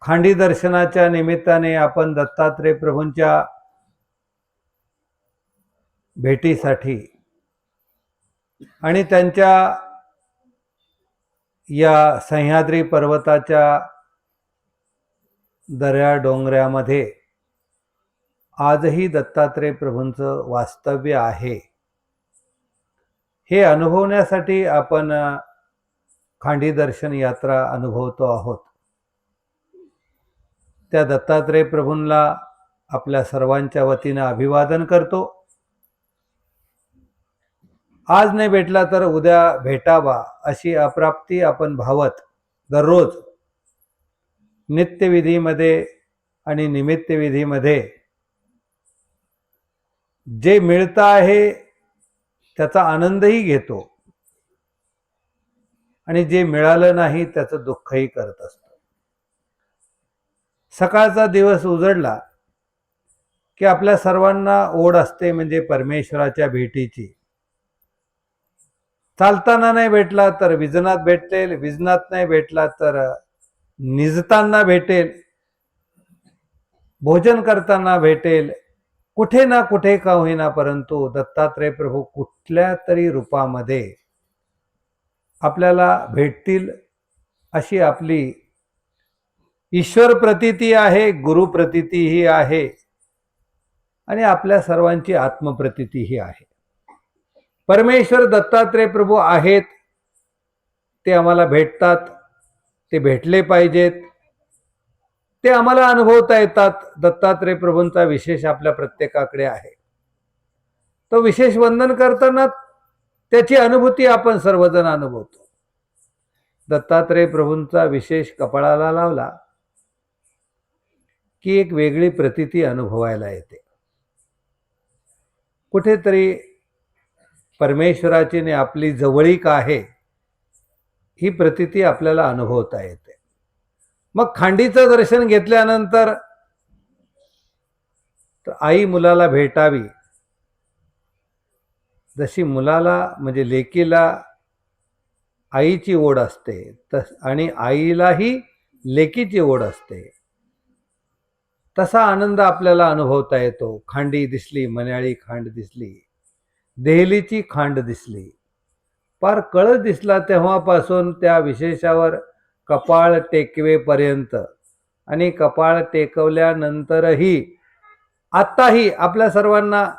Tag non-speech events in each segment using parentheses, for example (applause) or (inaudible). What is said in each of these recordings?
खांडी दर्शनाच्या निमित्ताने आपण दत्तात्रय प्रभूंच्या भेटीसाठी आणि त्यांच्या या सह्याद्री पर्वताच्या दऱ्या डोंगऱ्यामध्ये आजही दत्तात्रय प्रभूंचं वास्तव्य आहे. हे अनुभवण्यासाठी आपण खांडी दर्शन यात्रा अनुभवतो आहोत. त्या दत्तात्रय प्रभूंना आपल्या सर्वांच्या वतीनं अभिवादन करतो. आज नाही भेटला तर उद्या भेटावा अशी अप्राप्ती आपण भावत दररोज नित्यविधीमध्ये आणि निमित्तविधीमध्ये जे मिळतं आहे त्याचा आनंदही घेतो आणि जे मिळालं नाही त्याचं दुःखही करत असतो. सकाळचा दिवस उजडला की आपल्या सर्वांना ओढ असते म्हणजे परमेश्वराच्या भेटीची. चालताना नाही भेटला तर विजनात भेटेल विजनात नाही भेटला तर निजताना भेटेल भोजन करताना भेटेल कुठे ना कुठे का होईना परंतु दत्तात्रय प्रभू कुठल्या तरी रूपामध्ये आपल्याला भेटतील अशी आपली ईश्वर प्रतिती आहे गुरु प्रतितीही आहे आणि आपल्या सर्वांची आत्मप्रतितीही आहे. परमेश्वर दत्तात्रय प्रभू आहेत ते आम्हाला भेटतात ते भेटले पाहिजेत ते आम्हाला अनुभवता येतात. दत्तात्रय प्रभूंचा विशेष आपल्या प्रत्येकाकडे आहे. तो विशेष वंदन करताना त्याची अनुभूती आपण सर्वजण अनुभवतो. दत्तात्रय प्रभूंचा विशेष कपाळाला लावला की एक वेगळी प्रतिती अनुभवायला येते. कुठेतरी परमेश्वराची आणि आपली जवळीक आहे ही प्रतिती आपल्याला अनुभवता येते. मग खांडीचं दर्शन घेतल्यानंतर आई मुलाला भेटावी. जशी मुलाला म्हणजे लेकीला आईची ओढ असते तस आणि आईलाही लेकीची ओढ असते. तसा आनंद आपल्याला अनुभवता येतो. खांडी दिसली मन्याळी खांड दिसली देहलीची खांड दिसली. पार कळस दिसला तेव्हापासून त्या विशेषावर कपाळ टेकवेपर्यंत. आणि कपाळ टेकवल्यानंतरही आत्ताही आपल्या सर्वांना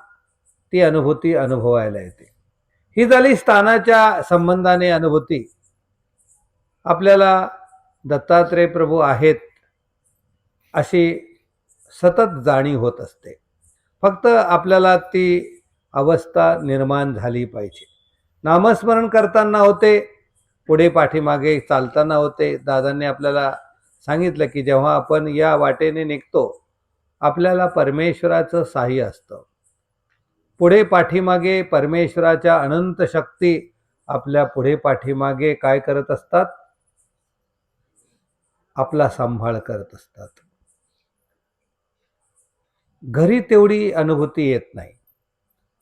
ती अनुभूती अनुभवायला येते. ही झाली स्थानाच्या संबंधाने अनुभूती. आपल्याला दत्तात्रय प्रभू आहेत अशी सतत जाणीव होत असते. फक्त आपल्याला ती अवस्था निर्माण झाली पाहिजे. नामस्मरण करताना होते पुढे पाठीमागे चालताना होते. दादांनी आपल्याला सांगितलं की जेव्हा आपण या वाटेने निघतो आपल्याला परमेश्वराचं साह्य असतं. पुढे पाठीमागे परमेश्वराच्या अनंत शक्ती आपल्या पुढे पाठीमागे काय करत असतात? आपला सांभाळ करत असतात. घरी तेवढी अनुभूती येत नाही.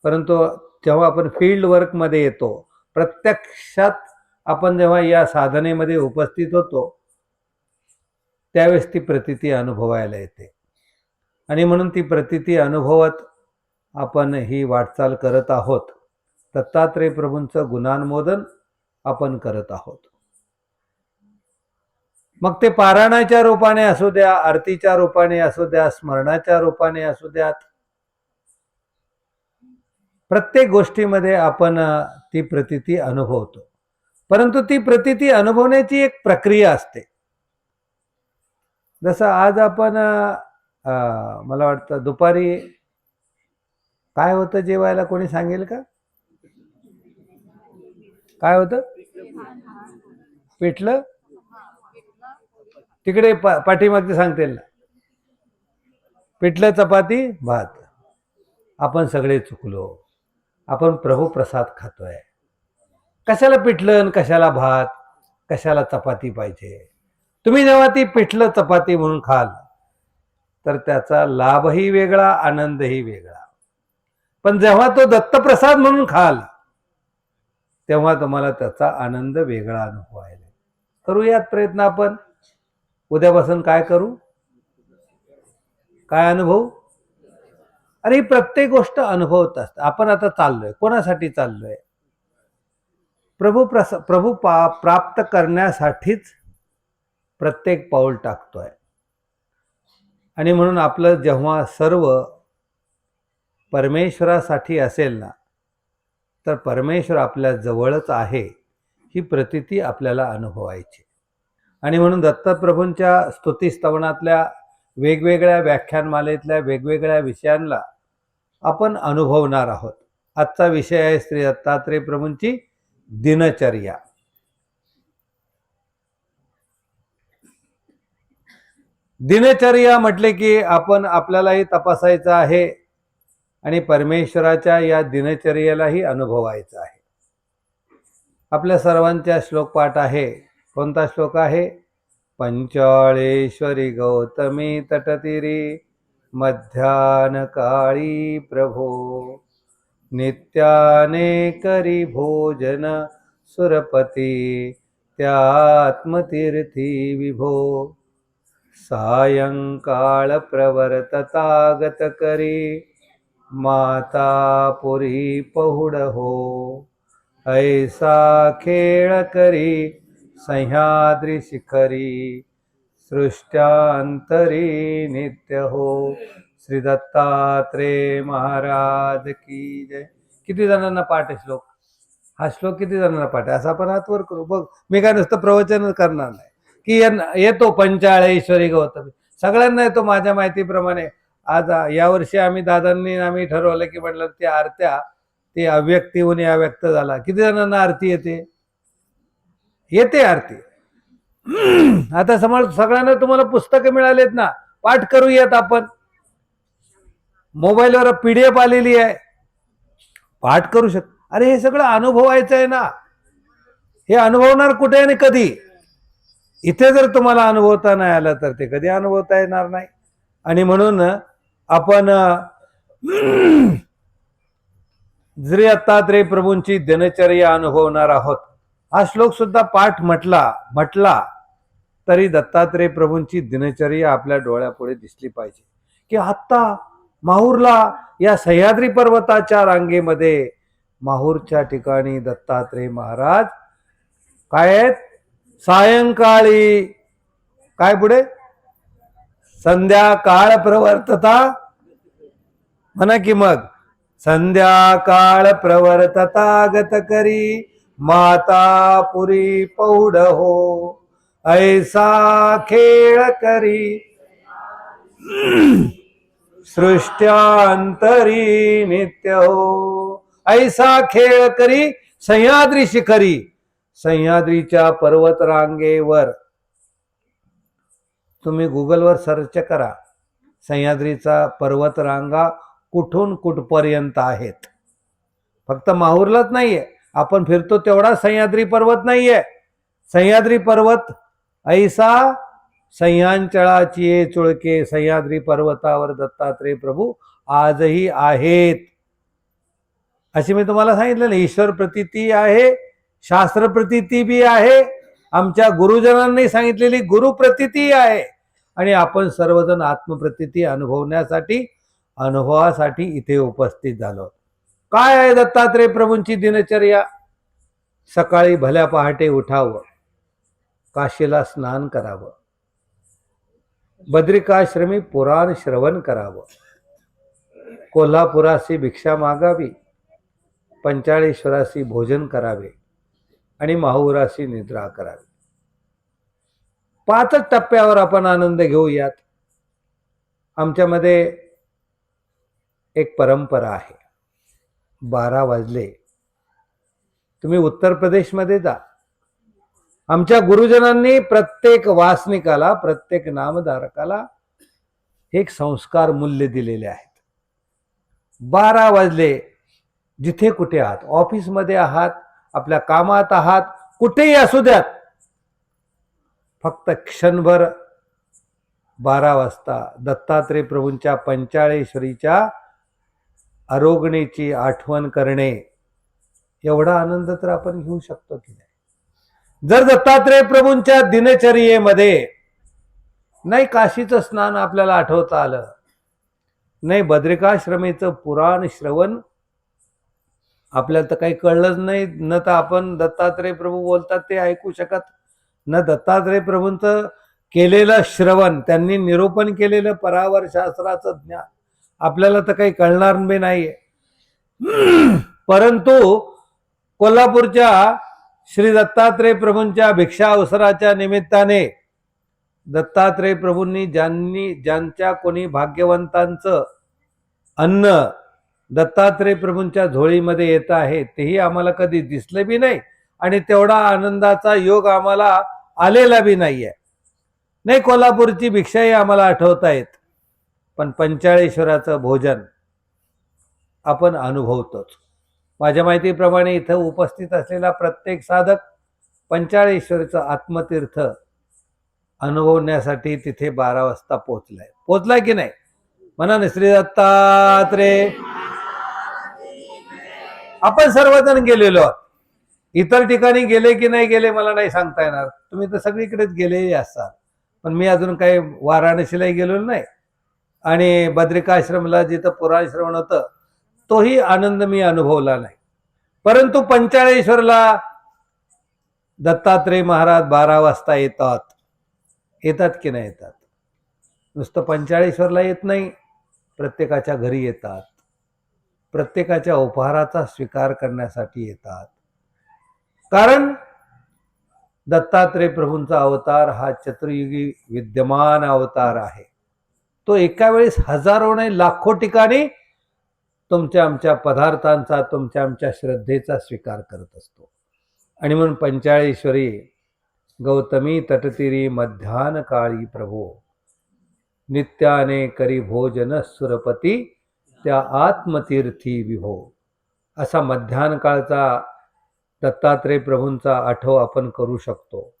परंतु जेव्हा आपण फील्ड वर्कमध्ये येतो प्रत्यक्षात आपण जेव्हा या साधनेमध्ये उपस्थित होतो त्यावेळेस ती प्रतिती अनुभवायला येते. आणि म्हणून ती प्रतिती अनुभवत आपण ही वाटचाल करत आहोत. दत्तात्रय प्रभूंचं गुणांमोदन आपण करत आहोत. मग ते पारायणाच्या रूपाने असू द्या आरतीच्या रूपाने असू द्या स्मरणाच्या रूपाने असू द्यात. प्रत्येक गोष्टीमध्ये आपण ती प्रतिती अनुभवतो. परंतु ती प्रतिती अनुभवण्याची एक प्रक्रिया असते. जसं आज आपण मला वाटतं दुपारी काय होतं जेवायला? कोणी सांगेल का? काय होतं? पिठलं? तिकडे पा पाठीमागचे सांगते ना पिठलं चपाती भात. आपण सगळे चुकलो. आपण प्रभू प्रसाद खातोय. कशाला पिठलं आणि कशाला भात? कशाला चपाती पाहिजे? तुम्ही जेव्हा ती पिठलं चपाती म्हणून खाल तर त्याचा लाभही वेगळा आनंदही वेगळा. पण जेव्हा तो दत्तप्रसाद म्हणून खाल तेव्हा तुम्हाला त्याचा आनंद वेगळा अनुभवायला करूयात प्रयत्न आपण? उद्यापासून काय करू? काय अनुभव? अरे ही प्रत्येक गोष्ट अनुभवत असते. आपण आता चाललोय. कोणासाठी चाललोय? प्रभू प्रस प्रभू पा प्राप्त करण्यासाठीच प्रत्येक पाऊल टाकतोय. आणि म्हणून आपलं जेव्हा सर्व परमेश्वरासाठी असेल ना तर परमेश्वर आपल्या जवळच आहे ही प्रतिती आपल्याला अनुभवायची. आणि म्हणून दत्तप्रभूंच्या स्तुतीस्तवनातल्या वेगवेगळ्या व्याख्यानमालेतल्या वेगवेगळ्या विषयांना आपण अनुभवणार आहोत. आजचा विषय आहे श्री दत्तात्रय प्रभूंची दिनचर्या. दिनचर्या म्हटले की आपण आपल्यालाही तपासायचं आहे आणि परमेश्वराच्या या दिनचर्येलाही अनुभवायचं आहे. आपल्या सर्वांच्या श्लोकपाठ आहे कोणता श्लोक आहे? पंचाळेश्वरी गौतमी तटतिरी मध्यान काळी प्रभो नित्याने करी भोजन सुरपती त्यात्मतीर्थी विभो सायंकाळ प्रवर्ततागत करी माता पुरी पहुड हो ऐसा खेळ करी सह्याद्री शिखरी सृष्ट्यांतरी नित्य हो। श्री दत्तात्रे महाराज की जय। किती जणांना पाठ आहे श्लोक? हा श्लोक किती जणांना पाठ आहे? असा आपण हातवर करू. बघ मी काय नुसतं प्रवचन करणार नाही. की येतो येतो पंचाळेश्वरी गौतमी. सगळ्यांना येतो माझ्या माहितीप्रमाणे. आज यावर्षी आम्ही दादांनी आम्ही ठरवलं की म्हटलं त्या आरत्या ते अव्यक्तीहून अव्यक्त झाला. किती जणांना आरती येते? येते आरती. आता समज सगळ्यांना तुम्हाला पुस्तकं मिळालेत ना पाठ करूयात आपण. मोबाईलवर पीडीएफ आलेली आहे. पाठ करू शक अरे हे सगळं अनुभवायचं आहे ना. हे अनुभवणार कुठे आणि कधी? इथे जर तुम्हाला अनुभवता नाही आलं तर ते कधी अनुभवता येणार नाही. आणि म्हणून आपण (clears throat) जरी श्री दत्तात्रय प्रभूंची दिनचर्या अनुभवणार आहोत. हा श्लोक सुद्धा पाठ म्हटला म्हटला तरी दत्तात्रय प्रभूंची दिनचर्या आपल्या डोळ्यापुढे दिसली पाहिजे. की आत्ता माहूरला या सह्याद्री पर्वताच्या रांगेमध्ये माहूरच्या ठिकाणी दत्तात्रय महाराज काय आहेत? सायंकाळी. काय पुढे? संध्याकाळ प्रवर्तता. म्हणा की मग संध्याकाळ प्रवर्तता गत करी. माता पुरी पौढ हो ऐसा खेळ करी. सृष्ट्यांतरी नित्य हो ऐसा खेळ करी. सह्याद्री शिखरी सह्याद्रीच्या पर्वतरांगेवर. तुम्ही गुगलवर सर्च करा सह्याद्रीचा पर्वतरांगा कुठून कुठपर्यंत आहेत. फक्त माहूरलाच नाहीये. आपण फिरतो तेवढा सह्याद्री पर्वत नाहीये. सह्याद्री पर्वत ऐसा सह्यांचळाची चुळके सह्याद्री पर्वतावर दत्तात्रय प्रभू आजही आहेत. अशी मी तुम्हाला सांगितलं ना ईश्वर प्रतिती आहे शास्त्र प्रतिती बी आहे आमच्या गुरुजनांनी सांगितलेली गुरु प्रतिती आहे. आणि आपण सर्वजण आत्मप्रतिती अनुभवण्यासाठी अनुभवासाठी इथे उपस्थित झालो. काय आहे दत्तात्रय प्रभूंची दिनचर्या? सकाळी भल्या पहाटे उठावं. काशीला स्नान करावं. बद्रिकाश्रमी पुराण श्रवण करावं. कोल्हापुराशी भिक्षा मागावी. पंचाळेश्वराशी भोजन करावे आणि माहुराशी निद्रा करावी. पाचच टप्प्यावर आपण आनंद घेऊयात. आमच्यामध्ये एक परंपरा आहे. बारा वाजले. तुम्ही उत्तर प्रदेशमध्ये जा. आमच्या गुरुजनांनी प्रत्येक वासनिकाला प्रत्येक नामधारकाला एक संस्कार मूल्य दिलेले आहेत. बारा वाजले जिथे कुठे आहात? ऑफिसमध्ये आहात? आपल्या कामात आहात? कुठेही असू द्यात. फक्त क्षणभर बारा वाजता दत्तात्रय प्रभूंच्या पंचाळेश्वरीच्या आरोगणेची आठवण करणे एवढा आनंद तर आपण घेऊ शकतो की नाही? जर दत्तात्रय प्रभूंच्या दिनचर्येमध्ये नाही काशीचं स्नान आपल्याला आठवता आलं नाही बद्रिकाश्रमेचं पुराण श्रवण आपल्याला तर काही कळलंच नाही न तर आपण दत्तात्रय प्रभू बोलतात ते ऐकू शकत न दत्तात्रय प्रभूंचं केलेलं श्रवण त्यांनी निरूपण केलेलं परावर शास्त्राचं ज्ञान आपल्याला तर काही कळणार बी नाहीये परंतु कोल्हापूरच्या श्री दत्तात्रय प्रभूंच्या भिक्षा अवसराच्या निमित्ताने दत्तात्रय प्रभूंनी ज्यांनी ज्यांच्या कोणी भाग्यवंतांचं अन्न दत्तात्रय प्रभूंच्या झोळीमध्ये येत आहे तेही आम्हाला कधी दिसलं बी नाही आणि तेवढा आनंदाचा योग आम्हाला आलेला बी नाहीये. नाही कोल्हापूरची भिक्षाही आम्हाला आठवता येत पण पंचाळेश्वराचं भोजन आपण अनुभवतोच. माझ्या माहितीप्रमाणे इथं उपस्थित असलेला प्रत्येक साधक पंचाळेश्वरचं आत्मतीर्थ अनुभवण्यासाठी तिथे बारा वाजता पोचलाय पोचलाय की नाही? म्हणा ना श्री दत्तात्रे आपण सर्वजण गेलेलो आहोत. इतर ठिकाणी गेले की नाही गेले मला नाही सांगता येणार. तुम्ही तर सगळीकडेच गेलेही असाल. पण मी अजून काही वाराणसीलाही गेलेलो नाही. आणि बद्रिकाश्रमला जिथं पुराण श्रवण होतं तोही आनंद मी अनुभवला नाही. परंतु पंचाळेश्वरला दत्तात्रय महाराज बारा वाजता येतात. येतात की नाही येतात? नुसतं पंचाळेश्वरला येत नाही प्रत्येकाच्या घरी येतात. प्रत्येकाच्या उपहाराचा स्वीकार करण्यासाठी येतात. कारण दत्तात्रय प्रभूंचा अवतार हा चतुर्युगी विद्यमान अवतार आहे. तो एका वेळेस हजारो नाही लाखो ठिकाणी तुमच्या आमच्या पदार्थांचा तुमच्या आमच्या श्रद्धेचा स्वीकार करत असतो. आणि म्हणून पंचाळेश्वरी गौतमी तटतिरी मध्यान काळी प्रभो नित्याने करी भोजन सुरपती त्या आत्मतीर्थी विभो. असा मध्यान काळचा दत्तात्रय प्रभूंचा आठव आपण करू शकतो.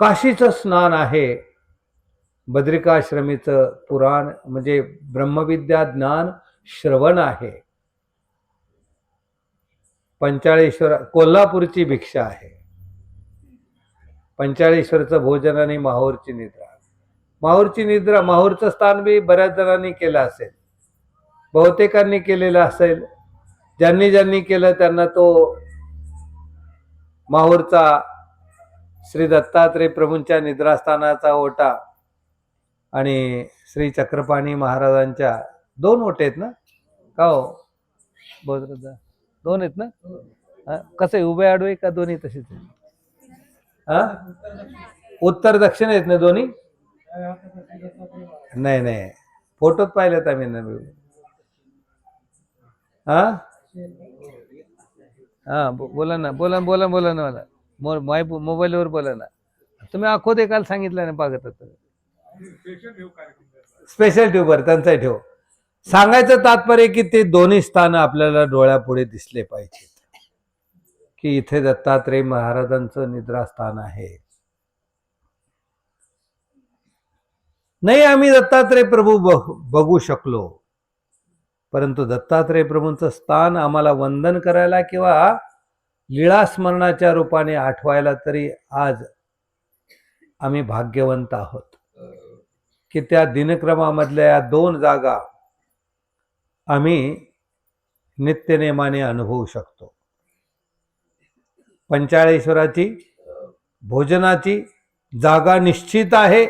काशीचं स्नान आहे. बद्रिकाश्रमीचं पुराण म्हणजे ब्रह्मविद्या ज्ञान श्रवण आहे. पंचाळेश्वर कोल्हापूरची भिक्षा आहे. पंचाळेश्वरचं भोजन आणि माहूरची निद्रा. माहूरची निद्रा माहूरचं स्थान बी बऱ्याच जणांनी केलं असेल. बहुतेकांनी केलेलं असेल. ज्यांनी ज्यांनी केलं त्यांना तो माहूरचा श्री दत्तात्रय प्रभूंच्या निद्रास्थानाचा ओटा आणि श्री चक्रपाणी महाराजांच्या दोन ओटे आहेत ना? का हो? बौद्धदा दोन आहेत ना? हा? कसं आहे उभे आडवे का दोन्ही तसेच हा? उत्तर दक्षिण आहेत ना दोन्ही? नाही नाही. फोटोत पाहिलेत आम्ही ना. हा? हा बो- बोला ना. बोला बोला बोला ना मला. मो- माय मोबाईलवर बोला ना. तुम्ही आखो ते काल सांगितलं ना बघत स्पेशल ट्यूबर त्यांचा ठेव सांगायचं तात्पर्य की ते दोन्ही स्थान आपल्याला डोळ्यापुढे दिसले पाहिजेत. की इथे दत्तात्रय महाराजांचं निद्रास्थान आहे. नाही आम्ही दत्तात्रय प्रभू बघू शकलो. परंतु दत्तात्रय प्रभूंचं स्थान आम्हाला वंदन करायला किंवा लीळा स्मरणाच्या रूपाने आठवायला तरी आज आम्ही भाग्यवंत आहोत. की त्या दिनक्रमामधल्या या दोन जागा आम्ही नित्यनेमाने अनुभवू शकतो. पंचाळेश्वराची भोजनाची जागा निश्चित आहे.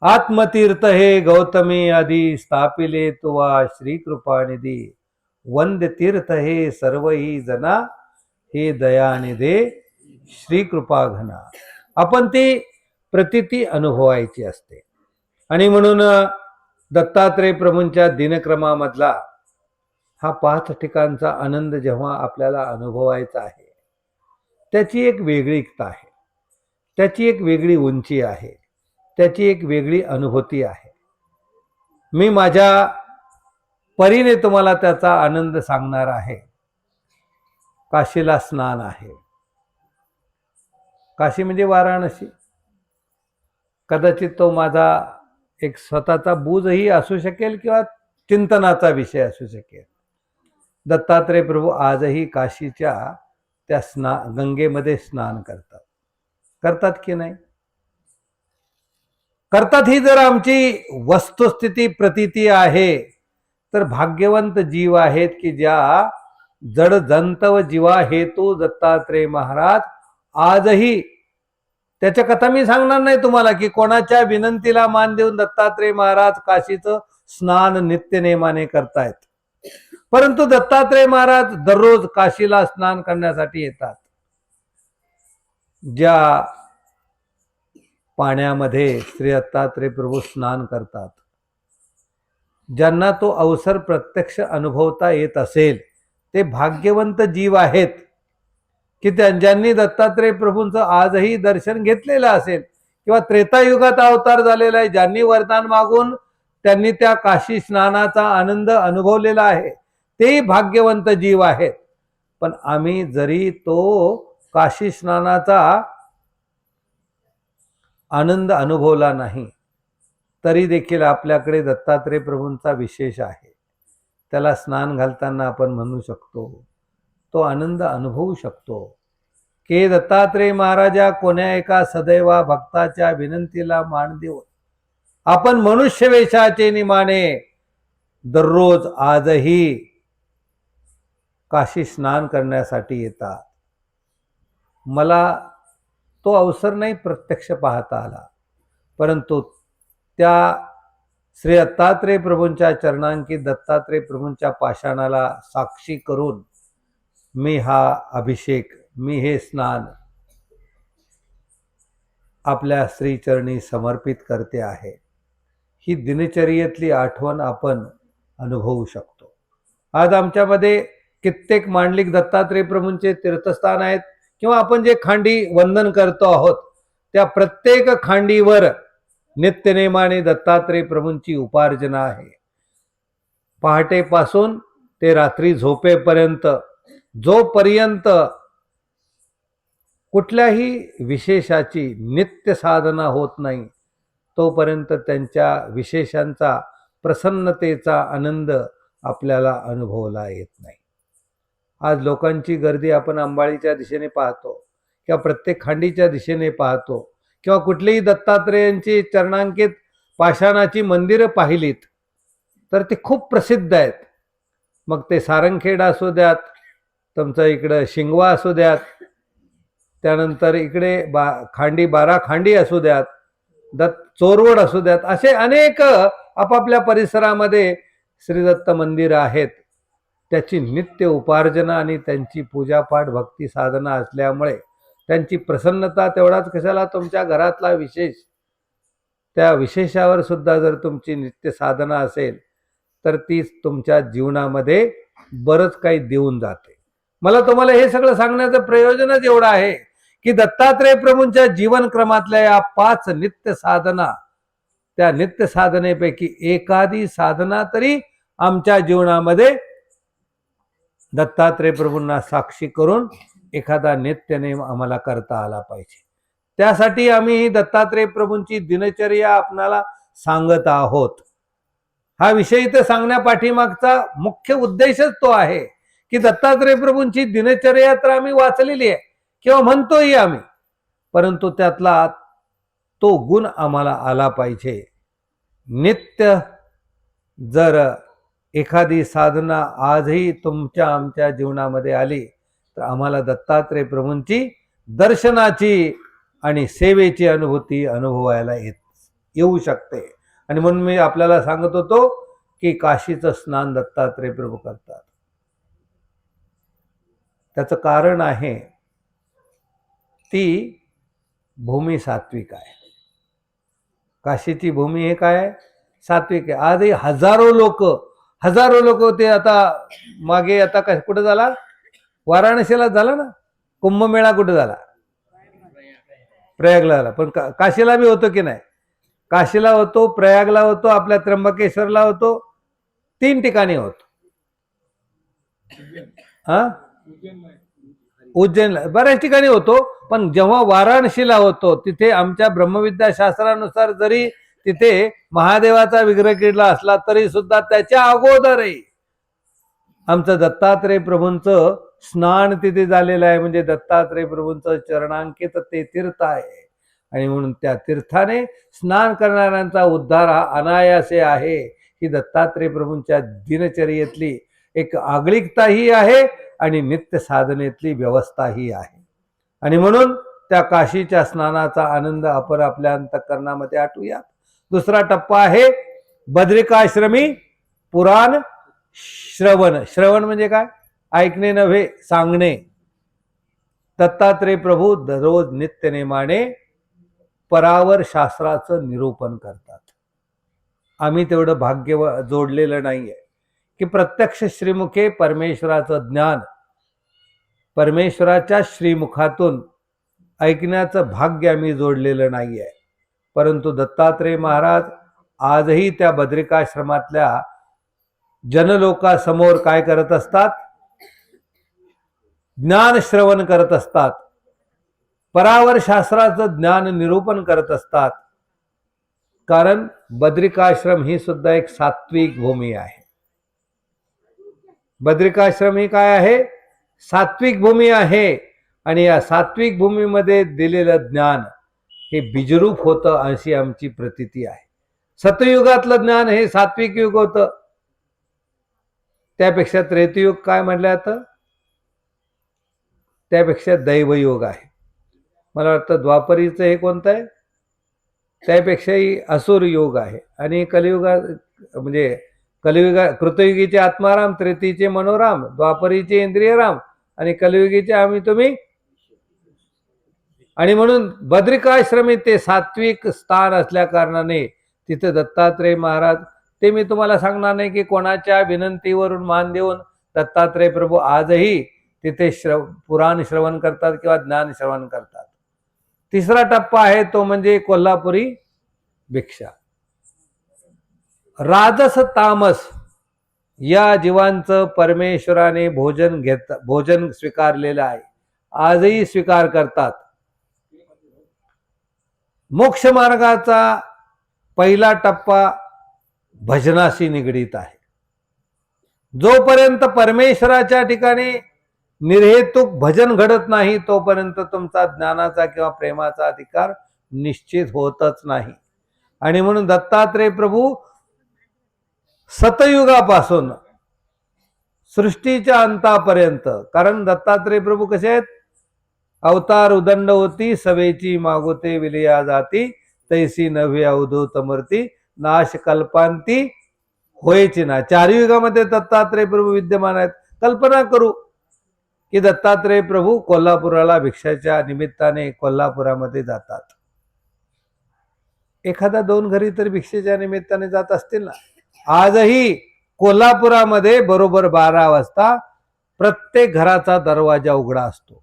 आत्मतीर्थ हे गौतमी आधी स्थापिले तुवा श्रीकृपानिधी. वंद तीर्थ हे सर्वही जना हे दयानिधे श्रीकृपा घना आपण ती प्रतिती अनुभवायची असते. आणि म्हणून दत्तात्रय प्रभूंच्या दिनक्रमामधला हा पाच ठिकाणचा आनंद जेव्हा आपल्याला अनुभवायचा आहे त्याची एक वेगळीकता आहे त्याची एक वेगळी उंची आहे त्याची एक वेगळी अनुभूती आहे. मी माझ्या परीने तुम्हाला त्याचा आनंद सांगणार आहे. काशीला स्नान आहे. काशी म्हणजे वाराणसी. कदाचित तो माझा एक स्वतःचा बूजही असू शकेल किंवा चिंतनाचा विषय असू शकेल. दत्तात्रय प्रभू आजही काशीच्या त्या स्ना गंगेमध्ये स्नान करतात. करतात की नाही? करतात ही जर आमची वस्तुस्थिती प्रतीती आहे तर भाग्यवंत जीव आहेत की ज्या जड जंतव जीवा हेतू दत्तात्रय महाराज आजही त्याच्या कथा मी सांगणार नाही तुम्हाला की कोणाच्या विनंतीला मान देऊन दत्तात्रय महाराज काशीचं स्नान नित्य नेमाने करतायत. परंतु दत्तात्रय महाराज दररोज काशीला स्नान करण्यासाठी येतात. ज्या पाण्यामध्ये श्री दत्तात्रय प्रभू स्नान करतात. ज्यांना तो अवसर प्रत्यक्ष अनुभवता येत असेल ते भाग्यवंत जीव आहेत. की त्या ज्यांनी दत्तात्रय प्रभूंचं आजही दर्शन घेतलेलं असेल किंवा त्रेतायुगात अवतार झालेला आहे ज्यांनी वरदान मागून त्यांनी त्या काशी स्नानाचा आनंद अनुभवलेला आहे तेही भाग्यवंत जीव आहेत. पण आम्ही जरी तो काशी स्नानाचा आनंद अनुभवला नाही तरी देखील आपल्याकडे दत्तात्रय प्रभूंचा विशेष आहे. त्याला स्नान घालताना आपण म्हणू शकतो तो आनंद अनुभवू शकतो. के. दत्तात्रय महाराजा कोण्या एका सदैवा भक्ताच्या विनंतीला मान देऊन आपण मनुष्य वेशाचे निमाने दररोज आजही काशी स्नान करण्यासाठी येतात. मला तो अवसर नाही प्रत्यक्ष पाहता आला परंतु त्या श्री दत्तात्रेय प्रभूंच्या चरणांकित दत्तात्रेय प्रभूंच्या पाषाणाला साक्षी करून मी हा अभिषेक मी हे स्नान आपल्या श्रीचरणी समर्पित करते आहे. ही दिनचर्येतली आठवण आपण अनुभवू शकतो. आज आमच्यामध्ये कित्येक मांडलिक दत्तात्रय प्रभूंचे तीर्थस्थान आहेत किंवा आपण जे खांडी वंदन करतो आहोत त्या प्रत्येक खांडीवर नित्यनेमाने दत्तात्रय प्रभूंची उपार्जना आहे. पहाटेपासून ते रात्री झोपेपर्यंत जोपर्यंत कुठल्याही विशेषाची नित्य साधना होत नाही तोपर्यंत त्यांच्या विशेषांचा प्रसन्नतेचा आनंद आपल्याला अनुभवला येत नाही. आज लोकांची गर्दी आपण अंबाळीच्या दिशेने पाहतो किंवा प्रत्येक खांडीच्या दिशेने पाहतो किंवा कुठलीही दत्तात्रेयांची चरणांकित पाषाणाची मंदिरं पाहिलीत तर ती खूप प्रसिद्ध आहेत. मग ते सारंगखेड असू द्यात तुमचं इकडं शिंगवा असू द्यात त्यानंतर इकडे बा खांडी बारा खांडी असू द्यात दत्त चोरवड असू द्यात असे अनेक आपापल्या परिसरामध्ये श्रीदत्त मंदिरं आहेत. त्याची नित्य उपार्जना आणि त्यांची पूजापाठ भक्ती साधना असल्यामुळे त्यांची प्रसन्नता तेवढाच कशाला तुमच्या घरातला विशेष? त्या विशेषावर सुद्धा जर तुमची नित्य साधना असेल तर ती तुमच्या जीवनामध्ये बरंच काही देऊन जाते. मला तुम्हाला हे सगळं सांगण्याचं प्रयोजनच एवढं आहे की दत्तात्रय प्रभूंच्या जीवनक्रमातल्या या पाच नित्य साधना त्या नित्य साधनेपैकी एखादी साधना तरी आमच्या जीवनामध्ये दत्तात्रय प्रभूंना साक्षी करून एखादा नित्यनेम आम्हाला करता आला पाहिजे. त्यासाठी आम्ही ही दत्तात्रय प्रभूंची दिनचर्या आपणाला सांगत आहोत. हा विषय इथे सांगण्यापाठीमागचा मुख्य उद्देशच तो आहे. की दत्तात्रय प्रभूंची दिनचर्या तर आम्ही वाचलेली आहे किंवा म्हणतोही आम्ही. परंतु त्यातला तो गुण आम्हाला आला पाहिजे. नित्य जर एखादी साधना आजही तुमच्या आमच्या जीवनामध्ये आली तर आम्हाला दत्तात्रय प्रभूंची दर्शनाची आणि सेवेची अनुभूती अनुभवायला येत येऊ शकते. आणि म्हणून मी आपल्याला सांगत होतो की काशीचं स्नान दत्तात्रय प्रभू करतात. त्याचं कारण आहे ती भूमी सात्विक आहे. काशीची भूमी हे काय? सात्विक आहे. आजही हजारो लोक हजारो लोक ते आता मागे आता काय कुठं झाला वाराणसीला झाला ना? कुंभमेळा कुठं झाला? प्रयागला. झाला पण का काशीला बी होतो की नाही? काशीला होतो प्रयागला होतो आपल्या त्र्यंबकेश्वरला होतो तीन ठिकाणी होतो. हा? उज्जैनला. बऱ्याच ठिकाणी होतो पण जेव्हा वाराणसीला होतो तिथे आमच्या ब्रह्मविद्या शास्त्रानुसार जरी तिथे महादेवाचा विग्रह किडला असला तरी सुद्धा त्याच्या अगोदरही आमचं दत्तात्रय प्रभूंचं स्नान तिथे झालेलं आहे. म्हणजे दत्तात्रय प्रभूंचं चरणांकित ते तीर्थ आहे. आणि म्हणून त्या तीर्थाने स्नान करणाऱ्यांचा उद्धार हा अनायासे आहे. ही दत्तात्रय प्रभूंच्या दिनचर्येतली एक आगळिकताही आहे. आणि नित्य साधनेतली व्यवस्थाही आहे. आणि म्हणून त्या काशीच्या स्नानाचा आनंद आपण आपल्या अंतकरणामध्ये आठवूयात दुसरा टप्पा आहे बद्रिकाश्रमी पुराण श्रवण. श्रवण म्हणजे काय? ऐकणे नव्हे सांगणे. दत्तात्रय प्रभू दररोज नित्यनेमाने परावर शास्त्राचं निरूपण करतात. आम्ही तेवढं भाग्य जोडलेलं नाहीये. की प्रत्यक्ष श्रीमुखे परमेश्वराचं ज्ञान परमेश्वराच्या श्रीमुखातून ऐकण्याचं भाग्य आम्ही जोडलेलं नाही आहे परंतु दत्तात्रय महाराज आजही त्या बद्रिकाश्रमातल्या जनलोकासमोर काय करत असतात? ज्ञान श्रवण करत असतात. परावर शास्त्राचं ज्ञान निरूपण करत असतात. कारण बद्रिकाश्रम ही सुद्धा एक सात्विक भूमी आहे. बद्रिकाश्रम ही काय आहे? सात्विक भूमी आहे. आणि या सात्विक भूमीमध्ये दिलेलं ज्ञान हे बीजरूप होतं अशी आमची प्रतीती आहे. सतयुगातलं ज्ञान हे सात्विक युग होतं. त्यापेक्षा त्रेतयुग काय म्हटलं जातं त्यापेक्षा दैवयोग आहे. मला वाटतं द्वापरीचं हे कोणतं आहे? त्यापेक्षाही असुर योग आहे. आणि कलियुगा म्हणजे कलियुगा कृतयुगीचे आत्माराम त्रेतीचे मनोराम द्वापरीचे इंद्रियराम आणि कलियुगीचे आम्ही तुम्ही. आणि म्हणून बद्रिकाश्रमी ते सात्विक स्थान असल्या कारणाने तिथे दत्तात्रय महाराज ते मी तुम्हाला सांगणार नाही की कोणाच्या विनंतीवरून मान देऊन दत्तात्रय प्रभू आजही तिथे श्रव पुराण श्रवण करतात किंवा ज्ञान श्रवण करतात. तिसरा टप्पा आहे तो म्हणजे कोल्हापुरी भिक्षा. राजस तामस. या जीवांचं परमेश्वराने भोजन घेत भोजन स्वीकारलेलं आहे. आजही स्वीकार करतात. मोक्ष मार्गाचा पहिला टप्पा भजनाशी निगडीत आहे. जोपर्यंत परमेश्वराच्या ठिकाणी निर्हेतुक भजन घडत नाही तोपर्यंत तुमचा ज्ञानाचा किंवा प्रेमाचा अधिकार निश्चित होतच नाही. आणि म्हणून दत्तात्रय प्रभू सतयुगापासून सृष्टीच्या अंतापर्यंत. कारण दत्तात्रय प्रभू कसे आहेत? अवतार उदंड होती सवेची मागोते विलया जाती तैसी नव्हे अवधूत मूर्ती नाश कल्पांती होयची ना चारही युगामध्ये दत्तात्रय प्रभू विद्यमान आहेत. कल्पना करू की दत्तात्रय प्रभू कोल्हापुराला भिक्षाच्या निमित्ताने कोल्हापुरामध्ये जातात. एखादा दोन घरी तर भिक्षेच्या निमित्ताने जात असतील ना? आजही कोल्हापुरामध्ये बरोबर बारा वाजता प्रत्येक घराचा दरवाजा उघडा असतो.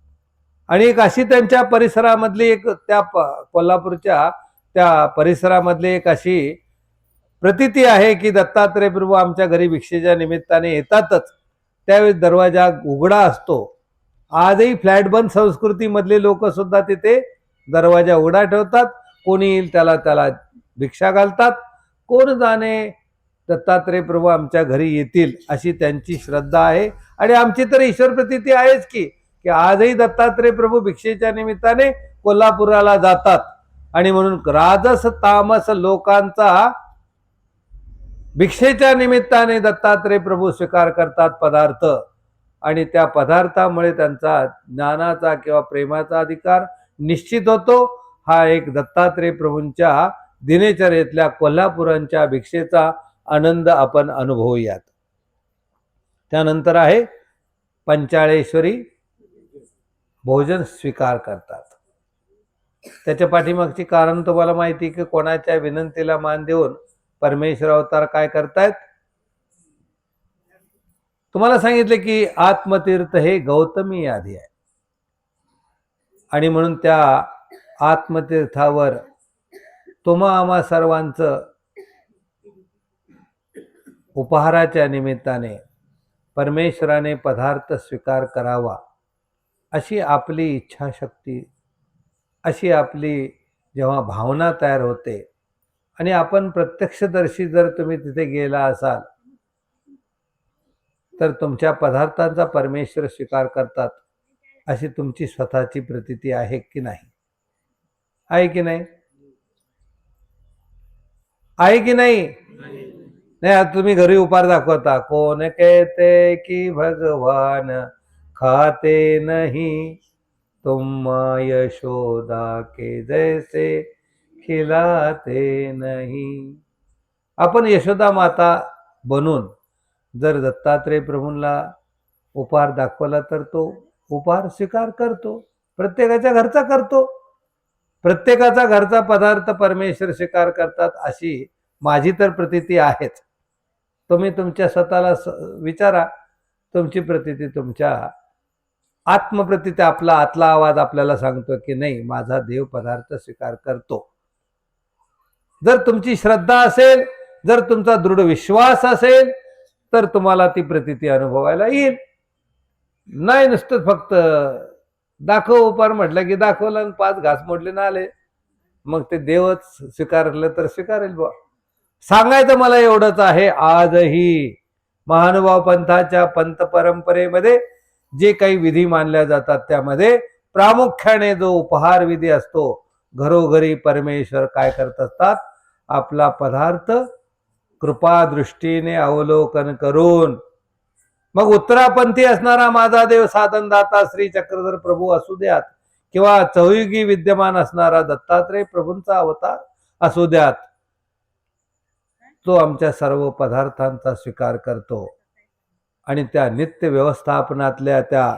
आणि एक अशी त्यांच्या परिसरामधली एक त्या प- कोल्हापूरच्या त्या परिसरामधली एक अशी प्रतीती आहे की दत्तात्रय प्रभू आमच्या घरी भिक्षेच्या निमित्ताने येतातच. त्यावेळी दरवाजा उघडा असतो. आजही फ्लॅट बंद संस्कृतीमधले लोक सुद्धा तिथे दरवाजा उघडा ठेवतात. कोणी येईल त्याला त्याला भिक्षा घालतात. कोण जाणे दत्तात्रय प्रभू आमच्या घरी येतील अशी त्यांची श्रद्धा आहे. आणि आमची तर ईश्वर प्रतिती आहेच की की आजही दत्तात्रय प्रभू भिक्षेच्या निमित्ताने कोल्हापुराला जातात. आणि म्हणून राजस तामस लोकांचा भिक्षेच्या निमित्ताने दत्तात्रय प्रभू स्वीकार करतात पदार्थ. आणि त्या पदार्थामुळे त्यांचा ज्ञानाचा किंवा प्रेमाचा अधिकार निश्चित होतो. हा एक दत्तात्रय प्रभूंच्या दिनचर्येतल्या कोल्हापुरांच्या भिक्षेचा आनंद आपण अनुभवूयात. त्यानंतर आहे पंचाळेश्वरी भोजन स्वीकार करतात. त्याच्या पाठीमागची कारण तुम्हाला माहिती की कोणाच्या विनंतीला मान देऊन परमेश्वर अवतार काय करतायत? तुम्हाला सांगितले की आत्मतीर्थ हे गौतमी आधी आहे. आणि म्हणून त्या आत्मतीर्थावर तुम्हा आम्हा सर्वांचं उपहाराच्या निमित्ताने परमेश्वराने पदार्थ स्वीकार करावा अशी आपली इच्छाशक्ती अशी आपली जेव्हा भावना तयार होते आणि आपण प्रत्यक्षदर्शी जर तुम्ही तिथे गेला असाल तर तुमच्या पदार्थांचा परमेश्वर स्वीकार करतात अशी तुमची स्वतःची प्रतीती आहे की नाही? आहे की नाही? आहे की नाही? नाही आता तुम्ही घरी उपार दाखवता. कोण कहते की भगवान खाते नाही? तुम्हा यशोदा के जैसे खिलाते नहीं. आपण यशोदा माता बनून जर दत्तात्रय प्रभूंना उपहार दाखवला तर तो उपहार स्वीकार करतो. प्रत्येकाच्या घरचा करतो. प्रत्येकाचा घरचा पदार्थ परमेश्वर स्वीकार करतात अशी माझी तर प्रतिती आहेच. तुम्ही तुमच्या स्वतःला स- विचारा. तुमची प्रतिती तुमच्या आत्मप्रतिती आपला आतला आवाज आपल्याला सांगतो की नाही माझा देव पदार्थ स्वीकार करतो. जर तुमची श्रद्धा असेल जर तुमचा दृढ विश्वास असेल तर तुम्हाला ती प्रतिती अनुभवायला येईल. नाही नुसतं फक्त दाखव उपार म्हटलं की दाखवलं आणि पाच घास मोडले ना आले. मग ते देवच स्वीकारलं तर स्वीकारेल बुवा. सांगायचं मला एवढंच आहे आजही महानुभाव पंथाच्या पंत परंपरेमध्ये जे काही विधी मानल्या जातात त्यामध्ये प्रामुख्याने जो उपहार विधी असतो घरोघरी परमेश्वर काय करत असतात? आपला पदार्थ कृपादृष्टीने अवलोकन करून. मग उत्तरापंथी असणारा माझा देव साधनदाता श्री चक्रधर प्रभू असू द्यात किंवा चौयुगी विद्यमान असणारा दत्तात्रय प्रभूंचा अवतार असू द्यात. तो आमच्या सर्व पदार्थांचा स्वीकार करतो. आणि त्या नित्य व्यवस्थापनातल्या त्या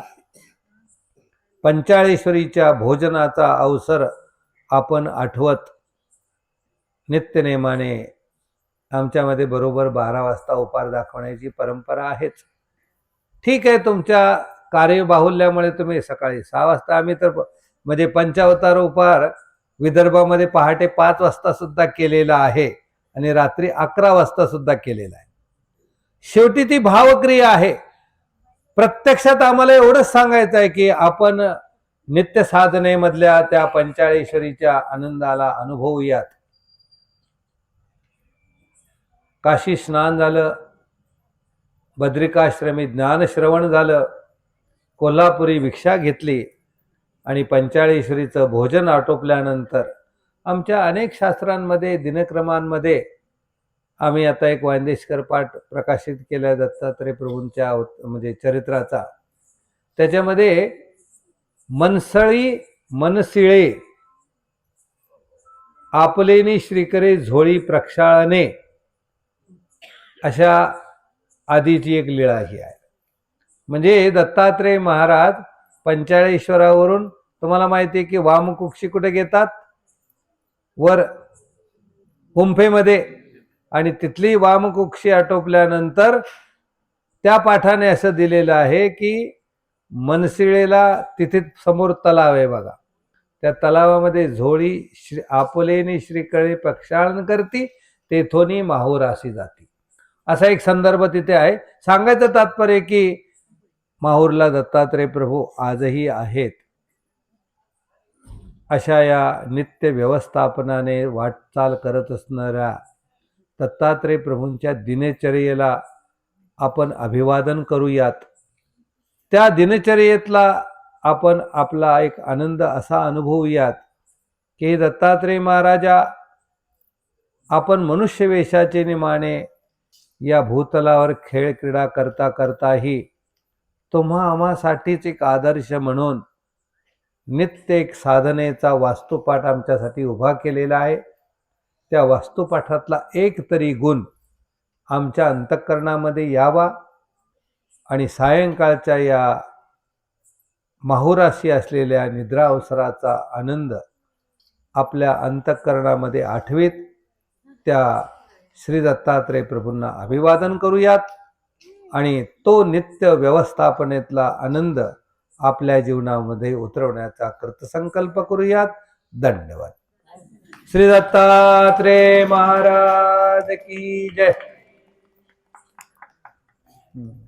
पंचाळेश्वरीच्या भोजनाचा अवसर आपण आठवत नित्यनेमाने आमच्यामध्ये बरोबर बारा वाजता उपार दाखवण्याची परंपरा आहेच. ठीक आहे तुमच्या कार्यबाहुल्यामुळे तुम्ही सकाळी सहा वाजता आम्ही तर म्हणजे पंचावतार उपहार विदर्भामध्ये पहाटे पाच वाजता सुद्धा केलेला आहे. आणि रात्री अकरा वाजता सुद्धा केलेला आहे. शेवटी ती भावक्रिया आहे. प्रत्यक्षात आम्हाला एवढंच सांगायचं आहे की आपण नित्य साधनेमधल्या त्या पंचाळेश्वरीच्या आनंदाला अनुभवूयात. काशी स्नान झालं बद्रिकाश्रमी ज्ञानश्रवण झालं कोल्हापुरी भिक्षा घेतली आणि पंचाळेश्वरीचं भोजन आटोपल्यानंतर आमच्या अनेक शास्त्रांमध्ये दिनक्रमांमध्ये आम्ही आता एक वांदेशकर पाठ प्रकाशित केला दत्तात्रय प्रभूंच्या म्हणजे चरित्राचा. त्याच्यामध्ये मनसळी मनसिळे आपलेनी श्रीकरे झोळी प्रक्षाळने अशा आधीची एक लीळा ही आहे. म्हणजे दत्तात्रय महाराज पंचाळेश्वरावरून तुम्हाला माहिती आहे की वामकुक्षी कुठे घेतात? वर गुंफेमध्ये आणि तिथली वामकुक्षी आटोपल्यानंतर त्या पाठाने असं दिलेलं आहे की मनसिळेला तिथे समोर तलाव आहे बघा. त्या तलावामध्ये झोळी श्री आपुलेनी श्रीकळे प्रक्षाळन करती तेथोनी माहुराशी जाती. असा एक संदर्भ तिथे आहे. सांगायचं तात्पर्य की माहूरला दत्तात्रय प्रभू आजही आहेत. अशा या नित्य व्यवस्थापनाने वाटचाल करत असणाऱ्या दत्तात्रय प्रभूंच्या दिनचर्येला आपण अभिवादन करूयात. त्या दिनचर्येतला आपण आपला एक आनंद असा अनुभवूयात की दत्तात्रय महाराजा आपण मनुष्य वेशाचे निमाणे या भूतलावर खेळ क्रीडा करता करताही तुम्हा आम्हासाठीच एक आदर्श म्हणून नित्य एक साधनेचा वास्तुपाठ आमच्यासाठी उभा केलेला आहे. त्या वास्तुपाठातला एक तरी गुण आमच्या अंतःकरणामध्ये यावा आणि सायंकाळच्या या माहुराशी असलेल्या निद्रा अवसराचा आनंद आपल्या अंतःकरणामध्ये आठवीत. त्या श्री दत्तात्रय प्रभूंना अभिवादन करूयात आणि तो नित्य व्यवस्थापनेतला आनंद आपल्या जीवनामध्ये उतरवण्याचा कृतसंकल्प करूयात. धन्यवाद. श्री दत्तात्रय महाराज की जय.